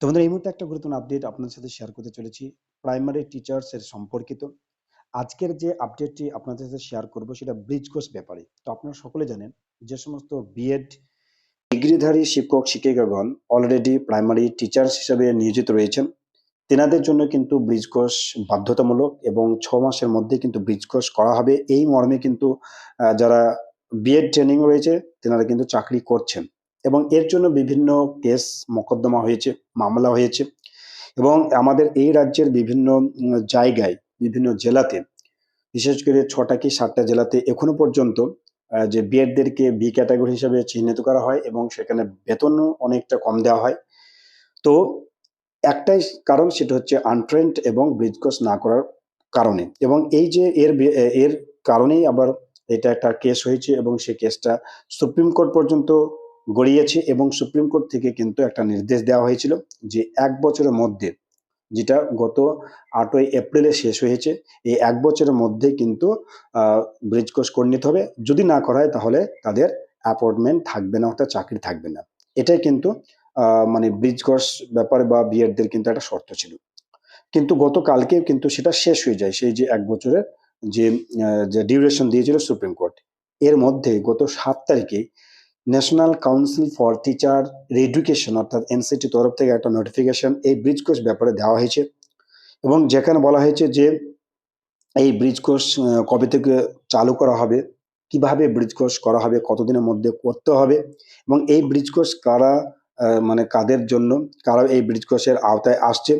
তো বন্ধুরা, এই মুহূর্তে একটা গুরুত্বপূর্ণ আপডেট আপনাদের সাথে শেয়ার করতে চলেছি। প্রাইমারি টিচার্স এর সম্পর্কিত। আজকের যে আপডেটটি আপনাদের সাথে শেয়ার করব সেটা ব্রিজ কোর্স ব্যাপারে। তো আপনারা সকলে জানেন, যে সমস্ত বিএড ডিগ্রিধারী শিক্ষক, শিক্ষিকাগণ অলরেডি প্রাইমারি টিচার্স হিসেবে নিয়োজিত রয়েছেন। তেনাদের জন্য কিন্তু ব্রিজ কোর্স বাধ্যতামূলক এবং ছ মাসের মধ্যে কিন্তু ব্রিজ কোর্স করা হবে। এই মর্মে কিন্তু যারা বিএড ট্রেনিং রয়েছে, তেনারা কিন্তু চাকরি করছেন। এবং এর জন্য বিভিন্ন কেস মোকদ্দমা হয়েছে, মামলা হয়েছে এবং আমাদের এই রাজ্যের বিভিন্ন জায়গায়, বিভিন্ন জেলাতে, বিশেষ করে ছটা কি সাতটা জেলাতে এখনও পর্যন্ত যে বিএডদেরকে বি ক্যাটাগরি হিসেবে চিহ্নিত করা হয় এবং সেখানে বেতনও অনেকটা কম দেওয়া হয়। তো একটাই কারণ সেটা হচ্ছে আনট্রেন্ড এবং ব্রিজ কোর্স না করার কারণে এবং এই যে এর এর কারণেই আবার এটা একটা কেস হয়েছে এবং সেই কেসটা সুপ্রিম কোর্ট পর্যন্ত গড়িয়েছে এবং সুপ্রিম কোর্ট থেকে কিন্তু একটা নির্দেশ দেওয়া হয়েছিল যে এক বছরের মধ্যে, যেটা গত আটই এপ্রিলে শেষ হয়েছে, এই এক বছরের মধ্যে কিন্তু ব্রিজ কোর্স করে নিতে হবে। যদি না করা হয় তাহলে তাদের অ্যাপয়েন্টমেন্ট থাকবে না, অর্থাৎ চাকরি থাকবে না। এটাই কিন্তু মানে ব্রিজ কোর্স ব্যাপারে বা বিএডদের কিন্তু একটা শর্ত ছিল। কিন্তু গতকালকে কিন্তু সেটা শেষ হয়ে যায়, সেই যে এক বছরের যে ডিউরেশন দিয়েছিল সুপ্রিম কোর্ট। এর মধ্যে গত সাত তারিখে National Council for Teacher Education অর্থাৎ এনসিটি তরফ থেকে একটা নোটিফিকেশন এই ব্রিজ কোর্স ব্যাপারে দেওয়া হয়েছে। এবং যেখানে বলা হয়েছে যে এই ব্রিজ কোর্স কবে থেকে চালু করা হবে, কীভাবে ব্রিজ কোর্স করা হবে, কতদিনের মধ্যে করতে হবে, এবং এই ব্রিজ কোর্স কারা মানে কাদের জন্য, কারা এই ব্রিজ কোর্সের আওতায় আসছে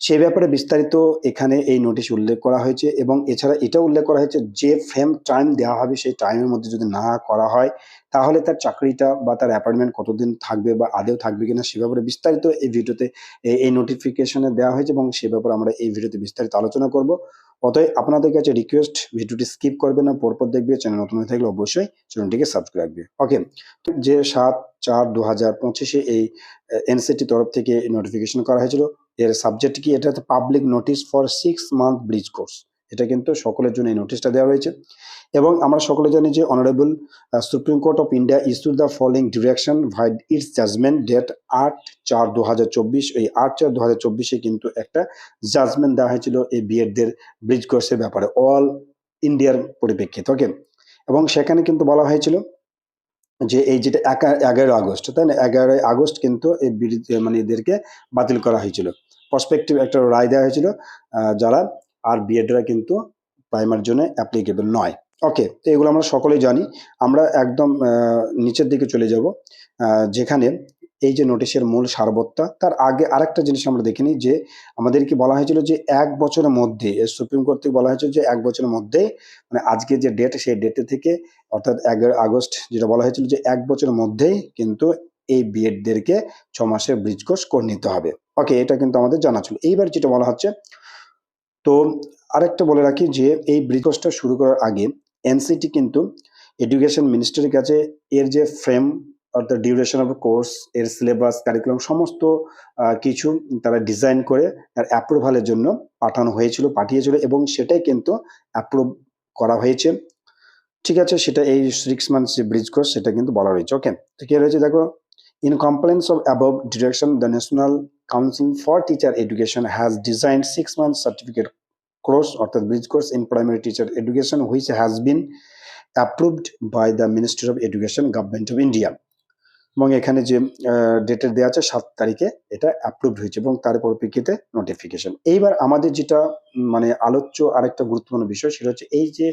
সেই ব্যাপারে বিস্তারিত এখানে এই নোটিশ উল্লেখ করা হয়েছে এবং এছাড়া এটা উল্লেখ করা হয়েছে যে ফ্রেম টাইম দেওয়া হবে সেই টাইমের মধ্যে যদি না করা হয়, তাহলে তার চাকরিটা বা তার অ্যাপয়েন্টমেন্ট কতদিন থাকবে বা আদেও থাকবে কিনা সে ব্যাপারে বিস্তারিত এই ভিডিওতে এই- নোটিফিকেশনে দেওয়া হয়েছে এবং সে ব্যাপারে আমরা এই ভিডিওতে বিস্তারিত আলোচনা করব। অতএব আপনাদের কাছে রিকোয়েস্ট ভিডিওটি স্কিপ করবে না, পরপর দেখবে চ্যানেল নতুন হয়ে থাকলে অবশ্যই চ্যানেলটিকে সাবস্ক্রাইব রাখবে ওকে তো যে সাত চার দু হাজার পঁচিশে এই এনসিটি তরফ থেকে নোটিফিকেশন করা হয়েছিল এর সাবজেক্ট কি? এটা হচ্ছে public notice for six month bridge course এটা কিন্তু সকলের জন্য এই নোটিশটা দেওয়া রয়েছে। এবং আমরা সকলে জানি যে honourable Supreme Court of India issue the following direction vide its judgement date আট চার দু এই আট চার দু কিন্তু একটা জাজমেন্ট দেওয়া হয়েছিল এই বিএডদের ব্রিজ কোর্সের ব্যাপারে অল ইন্ডিয়ার পরিপ্রেক্ষিতে ওকে এবং সেখানে কিন্তু বলা হয়েছিল যে এই যেটা একা, এগারো আগস্ট, তাই না? এগারোই আগস্ট কিন্তু এই মানে এদেরকে বাতিল করা হয়েছিল। প্রসপেক্টিভ একটা রায় দেওয়া হয়েছিল যারা আর বিএডরা কিন্তু প্রাইমার জন্য অ্যাপ্লিকেবল নয়। ওকে তো এগুলো আমরা সকলেই জানি। আমরা একদম নিচের দিকে চলে যাব যেখানে এই যে নোটিশের মূল সারবত্তা, তার আগে আরেকটা জিনিস আমরা দেখে নিই যে আমাদেরকে বলা হয়েছিল যে এক বছরের মধ্যে সুপ্রিম কোর্ট থেকে বলা হয়েছিল যে এক বছরের মধ্যে মানে আজকে যে ডেট সেই ডেটে থেকে, অর্থাৎ এগারো আগস্ট যেটা বলা হয়েছিল যে এক বছরের মধ্যেই কিন্তু এই বিএডদেরকে ছ মাসের ব্রিজ কোর্স করে নিতে হবে। ওকে এটা কিন্তু আমাদের জানা ছিল। এইবার যেটা বলা হচ্ছে, তো আরেকটা বলে রাখি যে এই ব্রিজ কোর্সটা শুরু করার আগে এনসিটি কিন্তু এডুকেশন মিনিস্ট্রির কাছে এর যে ফ্রেম অর্থাৎ ডিউরেশন অফ কোর্স এর সিলেবাস কারিকুলাম সমস্ত কিছু তারা ডিজাইন করে তার অ্যাপ্রুভালের জন্য পাঠানো হয়েছিল, পাঠিয়েছিল এবং সেটাই কিন্তু অ্যাপ্রুভ করা হয়েছে। ঠিক আছে, সেটা এই সিক্স মান্থস যে ব্রিজ কোর্স সেটা কিন্তু বলা রয়েছে। ওকে তো কি রয়েছে দেখো in compliance of above direction the National Council for Teacher Education has design six month certificate course অর্থাৎ bridge course in primary teacher education which has been approved by the Ministry of Education Government of India এবং এখানে যে ডেটের দেওয়া আছে, সাত তারিখে এটা অ্যাপ্রুভড হয়েছে এবং তার পরিপ্রেক্ষিতে নোটিফিকেশন এইবার আমাদের যেটা মানে আলোচ্য আরেকটা গুরুত্বপূর্ণ বিষয়, সেটা হচ্ছে এই যে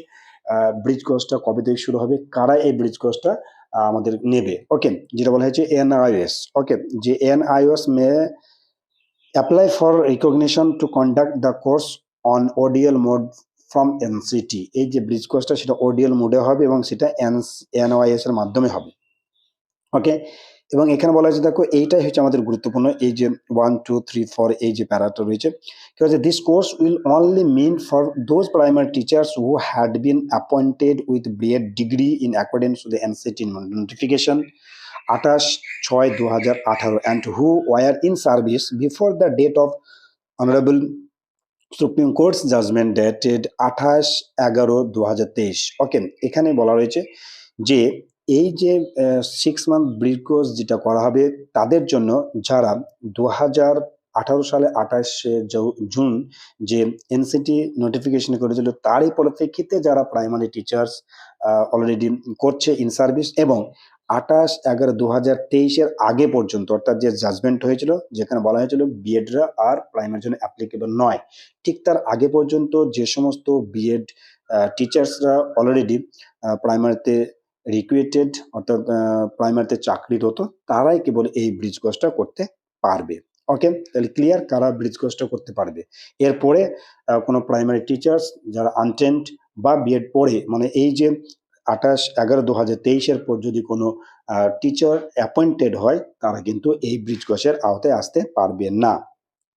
ব্রিজ কোর্সটা কবে থেকে শুরু হবে, কারা এই ব্রিজ কোর্সটা আমাদের নেবে? ওকে যেটা বলা হয়েছে এনআইএস ওকে যে NIS may apply for recognition to conduct the course on ODL mode from NCT এই যে ব্রিজ কোর্সটা সেটা ওডিএল মোডে হবে এবং সেটা এনওয়াইএস এর মাধ্যমে হবে। ওকে এবং এখানে বলা হয়েছে, দেখো, এইটাই হচ্ছে আমাদের গুরুত্বপূর্ণ। এই যে ওয়ান টু থ্রি ফোর এই যে প্যারাটা রয়েছে। কি হচ্ছে this course will only mean for those primary teachers who had been appointed with B Ed degree in accordance to the NCT notification আঠাশ ছয় দু হাজার আঠারো। And who were in service before the date of honourable Supreme Court's judgement dated আঠাশ এগারো দু হাজার তেইশ। ওকে এখানে বলা রয়েছে যে এই যে সিক্স মান্থ ব্রিড কোর্স যেটা করা হবে, তাদের জন্য যারা দু হাজার আঠারো সালে আঠাশে জুন যে এনসিটি নোটিফিকেশন করেছিল, তারই পরিপ্রেক্ষিতে যারা প্রাইমারি টিচার্স অলরেডি করছে ইন সার্ভিস এবং আঠাশ এগারো দু হাজার তেইশের আগে পর্যন্ত, অর্থাৎ যে জাজমেন্ট হয়েছিল, যেখানে বলা হয়েছিল বিএডরা আর প্রাইমারির জন্য অ্যাপ্লিকেবল নয়। ঠিক তার আগে পর্যন্ত যে সমস্ত বিএড টিচার্সরা অলরেডি প্রাইমারিতে রিক্রুয়েটেড অর্থাৎ প্রাইমারিতে চাকরিরত, তারাই কেবল এই ব্রিজ কোর্সটা করতে পারবে। ওকে তাহলে ক্লিয়ার কারা ব্রিজ কোর্সটা করতে পারবে? এরপরে কোনো প্রাইমারি টিচার্স যারা আনটেন্ট বা বিএড পড়ে মানে এই যে আঠাশ এগারো দু হাজার তেইশের পর যদি কোনো টিচার অ্যাপয়েন্টেড হয়, তারা কিন্তু এই ব্রিজ কোর্সের আওতায় আসতে পারবে না।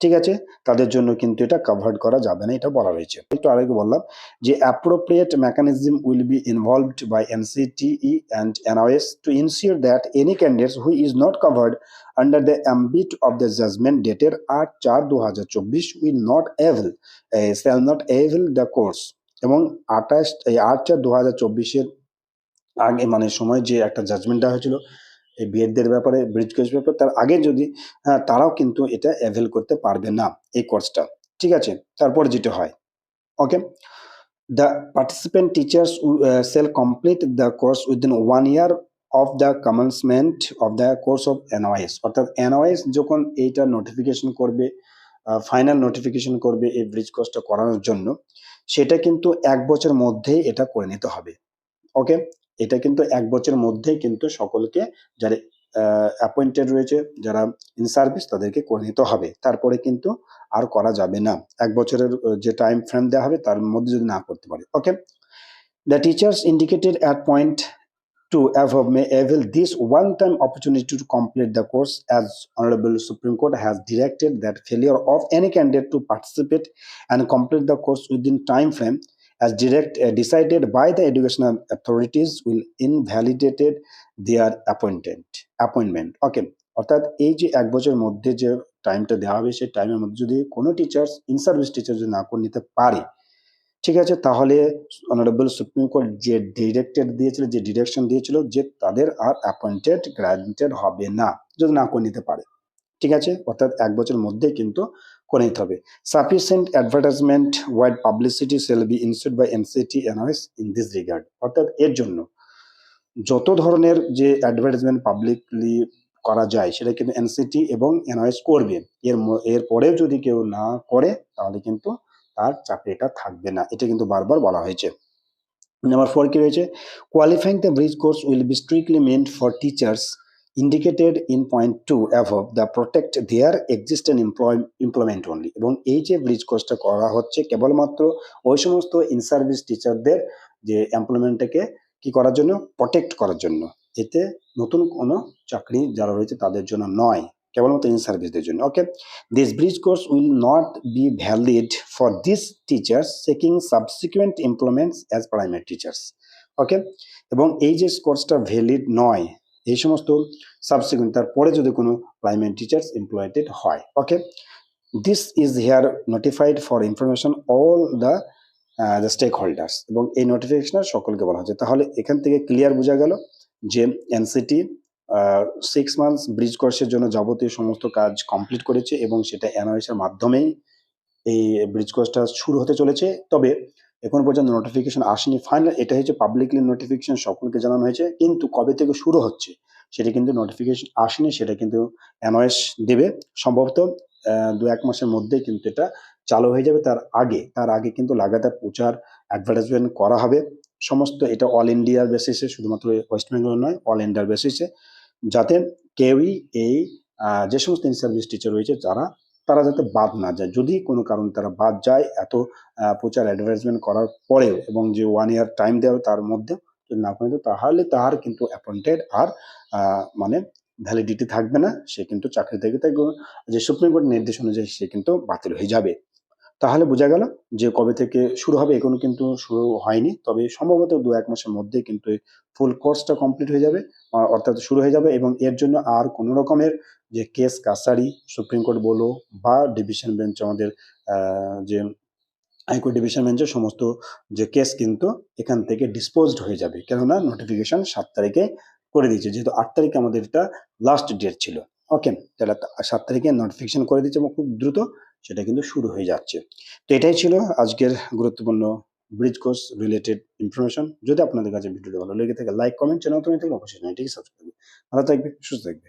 ঠিক আছে? তাদের জন্য কিন্তু এটা কভার্ড করা যাবে না, এটা বলা রয়েছে। একটু আরেকটু বললাম যে appropriate mechanism will be involved by NCTE and NOS to ensure that any candidates who is not covered under the ambit of the judgement ডেটের আট চার দু হাজার চব্বিশ will not avail shall not avail the course এবং আঠাশ, এই আট চার দু হাজার চব্বিশের আগে মানে সময় যে একটা জাজমেন্ট দেওয়া হয়েছিল এই বিএডদের ব্যাপারে ব্রিজ কোর্স ব্যাপারে তার আগে যদি হ্যাঁ, তারাও কিন্তু এটা অ্যাভেল করতে পারবে না এই কোর্সটা ঠিক আছে? তারপর যেটা হয় okay the participant teachers shall complete the course within one year of the commencement of the course of NOS অর্থাৎ NOS যখন এইটা নোটিফিকেশন করবে ফাইনাল নোটিফিকেশন করবে এই ব্রিজ কোর্সটা করানোর জন্য সেটা কিন্তু এক বছর মধ্যেই এটা করে নিতে হবে ওকে এটা কিন্তু এক বছরের মধ্যেই কিন্তু সকলকে যারা অ্যাপয়েন্টেড রয়েছে, যারা ইন সার্ভিস তাদেরকে করে নিতে হবে। তারপরে কিন্তু আর করা যাবে না। এক বছরের যে টাইম ফ্রেম দেওয়া হবে তার মধ্যে যদি না করতে পারে। Okay the teachers indicated at point two av may avail this one time opportunity to complete the course as honourable Supreme Court has directed that failure of any candidate to participate and complete the course within time frame as direct uh, decided by the educational authorities will invalidate their appointed appointment. Okay অর্থাৎ এই যে এক বছরের মধ্যে যে টাইমটা দেওয়া হবে সেই টাইমের মধ্যে যদি কোনো টিচার্স ইন সার্ভিস টিচার যদি না করে নিতে পারে ঠিক আছে তাহলে অনারেবল সুপ্রিম কোর্ট যে ডিরেক্টেড দিয়েছিল যে ডিরেকশন দিয়েছিল যে তাদের আর অ্যাপয়েন্টেড গ্রান্টেড হবে না যদি না করে নিতে পারে। ঠিক আছে অর্থাৎ এক বছরের মধ্যে কিন্তু করে নিতে হবে। Sufficient advertisement wide publicity shall be institute by NCT NOS in this regard অর্থাৎ এর জন্য যত ধরনের যে অ্যাডভার্টাইজমেন্ট পাবলিকলি করা যায়, সেটা কিন্তু এনসিটি এবং এনওএস করবে এর এর পরেও যদি কেউ না করে, তাহলে কিন্তু তার চাকরিটা থাকবে না। এটা কিন্তু বারবার বলা হয়েছে। নাম্বার ফোর কি রয়েছে? Qualifying the bridge course will be strictly meant for teachers indicated in point two above the protect their existent employment only এবং এই যে ব্রিজ কোর্সটা করা হচ্ছে, কেবলমাত্র ওই সমস্ত ইন সার্ভিস টিচারদের যে এমপ্লয়মেন্টটাকে কি করার জন্য? প্রোটেক্ট করার জন্য। এতে নতুন কোনো চাকরি যারা রয়েছে তাদের জন্য নয়, কেবলমাত্র ইন সার্ভিসদের জন্য। Okay this bridge course will not be valid for this teachers seeking subsequent employments as primary teachers okay এবং এই যে কোর্সটা ভ্যালিড নয় এই সমস্ত সাবসিকুয়েন্ট তারপরে যদি কোনো প্রাইমারি টিচার্স এমপ্লয়েটেড হয় okay this is here notified for information all the the stakeholders এবং এই নোটিফিকেশন সকলকে বলা হচ্ছে। তাহলে এখান থেকে ক্লিয়ার বোঝা গেল যে এনসিটি সিক্স মান্থস ব্রিজ কোর্সের জন্য যাবতীয় সমস্ত কাজ কমপ্লিট করেছে এবং সেটা এর মাধ্যমেই এই ব্রিজ কোর্সটা শুরু হতে চলেছে। তবে এখন পর্যন্ত নোটিফিকেশন আসেনি। ফাইনাল এটা হচ্ছে পাবলিকলি নোটিফিকেশন সকলকে জানানো হয়েছে। কিন্তু কবে থেকে শুরু হচ্ছে, সেটা কিন্তু নোটিফিকেশন আসেনি, সেটা কিন্তু এনওএস দেবে। সম্ভবত দু এক মাসের মধ্যে কিন্তু এটা চালু হয়ে যাবে। তার আগে তার আগে কিন্তু লাগাতার প্রচার অ্যাডভার্টাইজমেন্ট করা হবে। সমস্ত এটা অল ইন্ডিয়ার বেসিসে শুধুমাত্র ওয়েস্ট বেঙ্গল নয় অল ইন্ডিয়ার বেসিসে যাতে কেউই এই যে সমস্ত ইন সার্ভিস টিচার রয়েছে, যারা তারা যাতে বাদ না যায়। যদি কোনো কারণে তারা বাদ যায়, এত প্রচার অ্যাডভার্টাইজমেন্ট করার পরেও এবং যে ওয়ান ইয়ার টাইম দেওয়া তার মধ্যে যদি না করে তাহলে তাহার কিন্তু অ্যাপয়েন্টেড আর মানে ভ্যালিডিটি থাকবে না। সে কিন্তু চাকরি থেকে যে সুপ্রিম কোর্ট নির্দেশ অনুযায়ী সে কিন্তু বাতিল হয়ে যাবে। তাহলে বোঝা গেল যে কবে থেকে শুরু হবে এখনও কিন্তু শুরু হয়নি। তবে সম্ভবত দু এক মাসের মধ্যে কিন্তু ফুল কোর্সটা কমপ্লিট হয়ে যাবে অর্থাৎ শুরু হয়ে যাবে এবং এর জন্য আর কোনো রকমের যে কেস কাছারি সুপ্রিম কোর্ট বলো বা ডিভিশন বেঞ্চ আমাদের যে হাইকোর্ট ডিভিশন বেঞ্চের সমস্ত যে কেস কিন্তু এখান থেকে ডিসপোজড হয়ে যাবে। কেননা নোটিফিকেশন সাত তারিখে করে দিয়েছে, যেহেতু আট তারিখে আমাদের এটা লাস্ট ডেট ছিল। ওকে তাহলে সাত তারিখে নোটিফিকেশন করে দিচ্ছে এবং খুব দ্রুত সেটা কিন্তু শুরু হয়ে যাচ্ছে। তো এটাই ছিল আজকের গুরুত্বপূর্ণ ব্রিজ কোর্স রিলেটেড ইনফরমেশন যদি আপনাদের কাছে ভিডিওটা ভালো লেগে থাকে লাইক কমেন্ট চ্যানেল তুমি থেকে অবশ্যই চ্যানেলটিকে সাবস্ক্রাইব ভালো থাকবে সুস্থ থাকবে